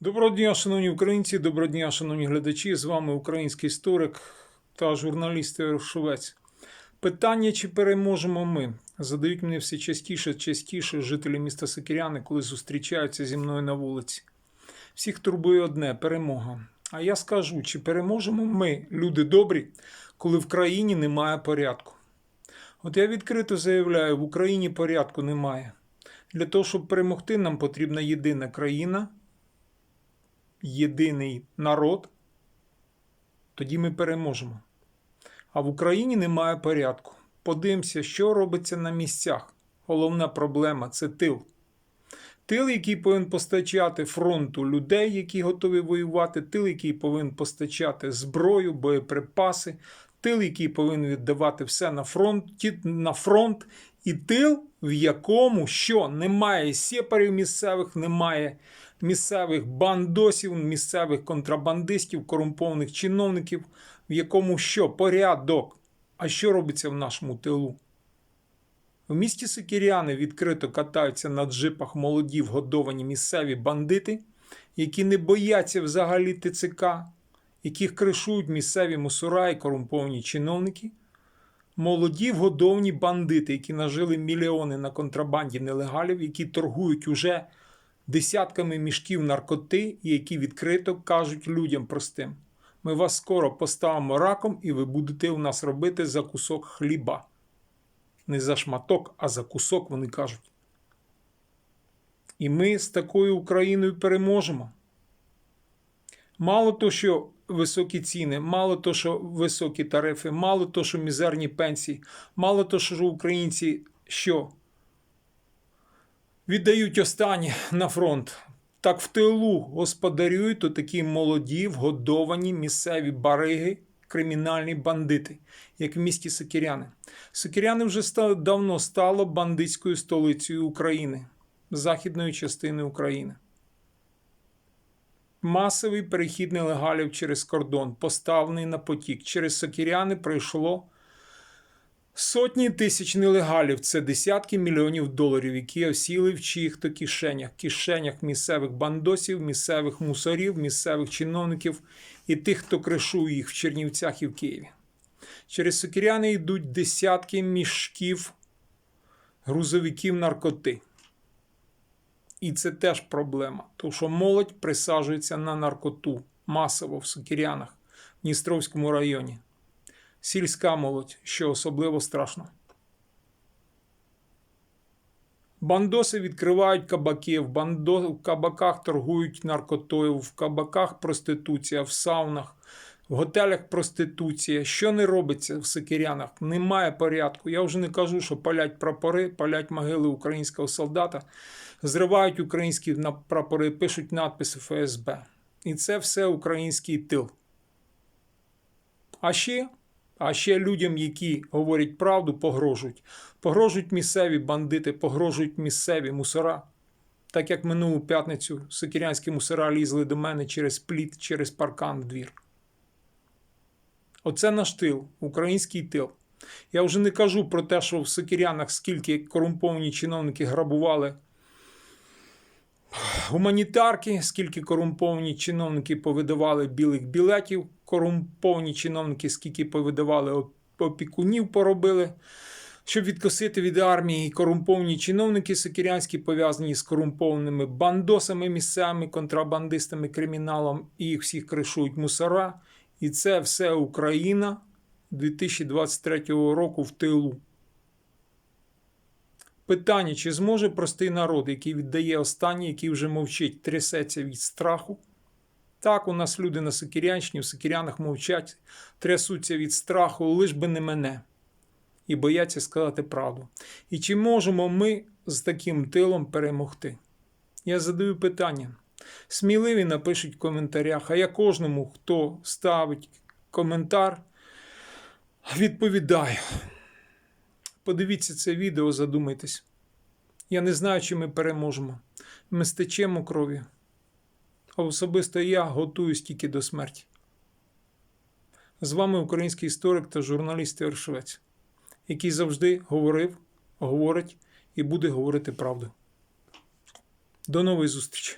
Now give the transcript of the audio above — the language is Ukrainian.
Доброго дня, шановні українці, доброго дня, шановні глядачі. З вами український історик та журналіст Шовець. Питання, чи переможемо ми, задають мені все частіше, частіше жителі міста Сокиряни, коли зустрічаються зі мною на вулиці. Всіх турбує одне перемога. А я скажу, чи переможемо ми, люди добрі, коли в країні немає порядку. От я відкрито заявляю, в Україні порядку немає. Для того, щоб перемогти, нам потрібна єдина країна, єдиний народ, тоді ми переможемо. А в Україні немає порядку. Подивимося, що робиться на місцях. Головна проблема це тил. Тил, який повинен постачати фронту людей, які готові воювати, тил, який повинен постачати зброю, боєприпаси, тил, який повинен віддавати все на фронт, на фронт, і тил, в якому що немає сепарів місцевих, немає місцевих бандосів, місцевих контрабандистів, корумпованих чиновників, в якому що порядок. А що робиться в нашому тилу? В місті Сикіряни відкрито катаються на джипах молоді вгодовані місцеві бандити, які не бояться взагалі ТЦК, яких кришують місцеві мусора і корумповані чиновники. Молоді вгодовані бандити, які нажили мільйони на контрабанді нелегалів, які торгують уже десятками мішків наркоти, і які відкрито кажуть людям простим: ми вас скоро поставимо раком, і ви будете у нас робити за кусок хліба. Не за шматок, а за кусок, вони кажуть. І ми з такою Україною переможемо. Мало то, що високі ціни, мало то, що високі тарифи, мало то, що мізерні пенсії, мало то, що українці що віддають останнє на фронт. Так в тилу господарюють такі молоді, вгодовані місцеві бариги, кримінальні бандити, як в місті Сокиряни. Сокиряни вже ста- давно стало бандитською столицею України, західної частини України. Масовий перехід нелегалів через кордон, поставлений на потік. Через Сокиряни пройшло сотні тисяч нелегалів. Це десятки мільйонів доларів, які осіли в чиїх-то кишенях, кишенях місцевих бандосів, місцевих мусорів, місцевих чиновників і тих, хто кришує їх в Чернівцях і в Києві. Через Сокиряни йдуть десятки мішків грузовиків наркоти. І це теж проблема, тому що молодь присаджується на наркоту масово в Сокирянах, в Дністровському районі. Сільська молодь, що особливо страшно. Бандоси відкривають кабаки, в, бандо... в кабаках торгують наркотою, в кабаках проституція, в саунах, в готелях проституція. Що не робиться в Сикирянах? Немає порядку. Я вже не кажу, що палять прапори, палять могили українського солдата, зривають українські прапори, пишуть надписи ФСБ. І це все український тил. А ще, а ще людям, які говорять правду, погрожують. Погрожують місцеві бандити, погрожують місцеві мусора. Так як минулу п'ятницю сокирянські мусора лізли до мене через пліт, через паркан в двір. Оце наш тил, український тил. Я вже не кажу про те, що в Сокирянах скільки корумповані чиновники грабували гуманітарки, скільки корумповані чиновники повидавали білих білетів, корумповані чиновники, скільки повидавали опікунів, поробили, щоб відкосити від армії. Корумповані чиновники сокирянські пов'язані з корумпованими бандосами, місцевими контрабандистами, криміналом, і їх всіх кришують мусора. І це все Україна 2023 року в тилу. Питання, чи зможе простий народ, який віддає останнє, який вже мовчить, трясеться від страху? Так, у нас люди на Сокирянщині, в Сокирянах мовчать, трясуться від страху, лиш би не мене, і бояться сказати правду. І чи можемо ми з таким тилом перемогти? Я задаю питання. Сміливі напишуть в коментарях, а я кожному, хто ставить коментар, відповідаю. Подивіться це відео, задумайтесь. Я не знаю, чи ми переможемо. Ми стечемо кров'ю. А особисто я готуюсь тільки до смерті. З вами український історик та журналіст Ігор який завжди говорив, говорить і буде говорити правду. До нової зустрічі!